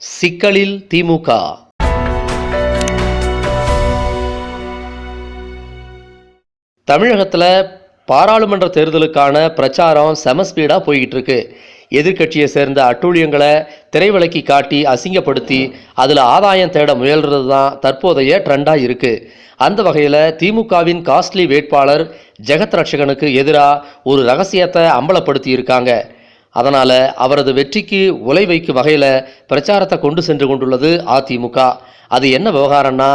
சிக்கலில் திமுக. தமிழகத்தில் பாராளுமன்ற தேர்தலுக்கான பிரச்சாரம் செம ஸ்பீடாக போய்கிட்டு இருக்கு எதிர்க்கட்சியை சேர்ந்த அட்டூழியங்களை திரைவிலக்கி காட்டி அசிங்கப்படுத்தி அதில் ஆதாயம் தேட முயல்றது தான் தற்போதைய ட்ரெண்டாக இருக்கு. அந்த வகையில் திமுகவின் காஸ்ட்லி வேட்பாளர் ஜெகத் ரட்சகனுக்கு எதிராக ஒரு ரகசியத்தை அம்பலப்படுத்தி இருக்காங்க அதனால் அவரது வெற்றிக்கு உலை வைக்கும் வகையில் பிரச்சாரத்தை கொண்டு சென்று கொண்டுள்ளது அதிமுக. அது என்ன விவகாரம்னா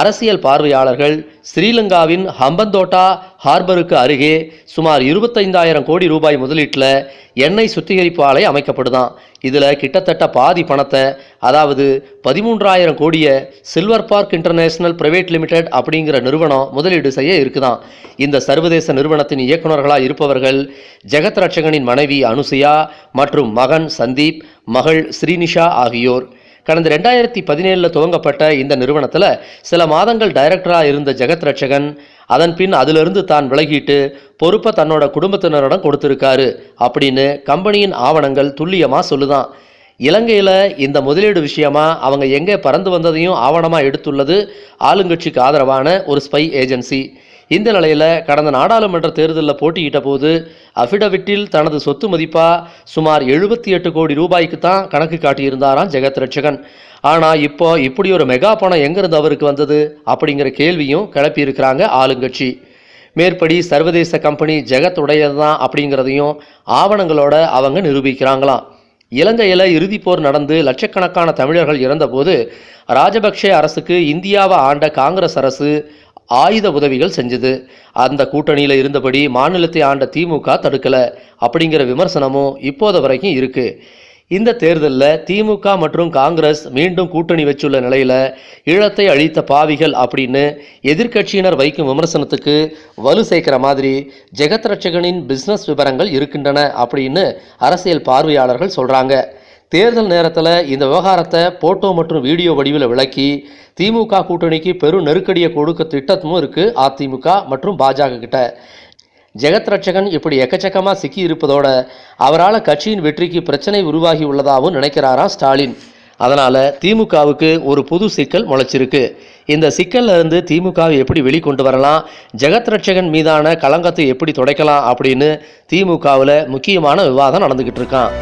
அரசியல் பார்வையாளர்கள் ஸ்ரீலங்காவின் ஹம்பந்தோட்டா ஹார்பருக்கு அருகே சுமார் இருபத்தைந்தாயிரம் கோடி ரூபாய் முதலீட்டில் எண்ணெய் சுத்திகரிப்பு ஆலை அமைக்கப்படுதான். இதில் கிட்டத்தட்ட பாதி பணத்தை அதாவது பதிமூன்றாயிரம் கோடியை silver park international private limited அப்படிங்கிற நிறுவனம் முதலீடு செய்ய இருக்குதான். இந்த சர்வதேச நிறுவனத்தின் இயக்குநர்களாக இருப்பவர்கள் ஜெகத் ரட்சகனின் மனைவி அனுசுயா மற்றும் மகன் சந்தீப் மகள் ஸ்ரீனிஷா ஆகியோர். கடந்த ரெண்டாயிரத்தி பதினேழில் துவங்கப்பட்ட இந்த நிறுவனத்தில் சில மாதங்கள் டைரக்டராக இருந்த ஜெகத் ரட்சகன் அதன் பின் அதிலிருந்து தான் விலகிட்டு பொறுப்பை தன்னோட குடும்பத்தினரிடம் கொடுத்துருக்காரு அப்படின்னு கம்பெனியின் ஆவணங்கள் துல்லியமாக சொல்லுதான். இலங்கையில் இந்த முதலீடு விஷயமா அவங்க எங்கே பறந்து வந்ததையும் ஆவணமாக எடுத்துள்ளது ஆளுங்கட்சிக்கு ஆதரவான ஒரு ஸ்பை ஏஜென்சி இந்த நிலையில் கடந்த நாடாளுமன்ற தேர்தலில் போட்டியிட்ட போது அஃபிடவிட்டில் தனது சொத்து மதிப்பாக சுமார் எழுபத்தி எட்டு கோடி ரூபாய்க்கு தான் கணக்கு காட்டியிருந்தாராம் ஜெகத் ரட்சகன். ஆனால் இப்போ இப்படி ஒரு மெகா பணம் எங்கிருந்து அவருக்கு வந்தது அப்படிங்கிற கேள்வியும் கிளப்பியிருக்கிறாங்க ஆளுங்கட்சி. மேற்படி சர்வதேச கம்பெனி ஜெகத் உடையது தான் அப்படிங்கிறதையும் ஆவணங்களோட அவங்க நிரூபிக்கிறாங்களாம். இலங்கையில் இறுதிப் போர் நடந்து லட்சக்கணக்கான தமிழர்கள் இறந்தபோது ராஜபக்சே அரசுக்கு இந்தியாவை ஆண்ட காங்கிரஸ் அரசு ஆயுத உதவிகள் செஞ்சது. அந்த கூட்டணியில் இருந்தபடி மாநிலத்தை ஆண்ட திமுக தடுக்கலை. அப்படிங்கிற விமர்சனமும் இப்போது வரைக்கும் இருக்குது இந்த தேர்தலில் திமுக மற்றும் காங்கிரஸ் மீண்டும் கூட்டணி வச்சுள்ள நிலையில் ஈழத்தை அழித்த பாவிகள் அப்படின்னு எதிர்க்கட்சியினர் வைக்கும் விமர்சனத்துக்கு வலு சேர்க்கிற மாதிரி ஜெகத் ரட்சகனின் பிஸ்னஸ் விவரங்கள் இருக்கின்றன அப்படின்னு அரசியல் பார்வையாளர்கள் சொல்கிறாங்க தேர்தல் நேரத்தில் இந்த விவகாரத்தை போட்டோ மற்றும் வீடியோ வடிவில் விளக்கி திமுக கூட்டணிக்கு பெரும் நெருக்கடியை கொடுக்க திட்டமும் இருக்குது அதிமுக மற்றும் பாஜக கிட்ட. ஜெகத் ரட்சகன் இப்படி எக்கச்சக்கமாக சிக்கி இருப்பதோட அவரால் கட்சியின் வெற்றிக்கு பிரச்சனை உருவாகி உள்ளதாகவும் நினைக்கிறாராம் ஸ்டாலின். அதனால் திமுகவுக்கு ஒரு புது சிக்கல் முளைச்சிருக்கு. இந்த சிக்கல்ல இருந்து திமுகவை எப்படி வெளிக்கொண்டு வரலாம் ஜெகத் ரட்சகன் மீதான களங்கத்தை எப்படி துடைக்கலாம் அப்படின்னு திமுகவில் முக்கியமான விவாதம் நடந்துக்கிட்டு இருக்கான்.